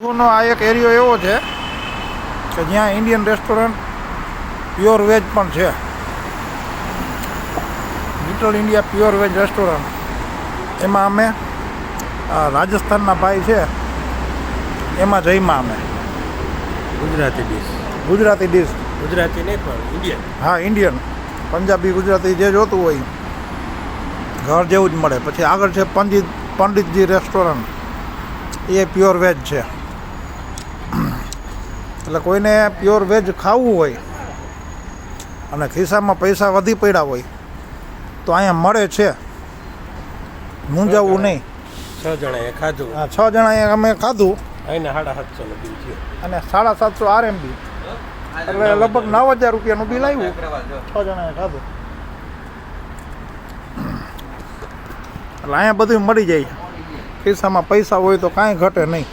નો આ એક એરિયો એવો છે કે જ્યાં ઇન્ડિયન રેસ્ટોરન્ટ પ્યોર વેજ પણ છે. Little India pure veg restaurant એમાં અમે આ રાજસ્થાનના ભાઈ છે એમાં જઈમાં અમે. ગુજરાતી ડીશ ગુજરાતી ડીશ ગુજરાતી નહીં પણ ઇન્ડિયન હા ઇન્ડિયન પંજાબી ગુજરાતી જે જોતું હોય ઘર જેવું જ મળે. પછી આગળ છે પંડિત પંડિતજી રેસ્ટોરન્ટ એ પ્યોર વેજ છે. એટલે કોઈને પ્યોર વેજ ખાવું હોય અને ખિસ્સામાં પૈસા વધી પડ્યા હોય તો અહીંયા મળે છે. મૂંઝાવવું નહીં. છ જણાએ ખાધું. આ છ જણાએ અમે ખાધું. અહીંના સાડા સાતસો અને સાડા સાતસો આરએમબી એટલે લગભગ નવ હજાર રૂપિયાનું બિલ આવ્યું. છ જણાએ ખાધું. એટલે અહીંયા બધું મળી જાય. ખિસ્સામાં પૈસા હોય તો કાંઈ ઘટે નહીં.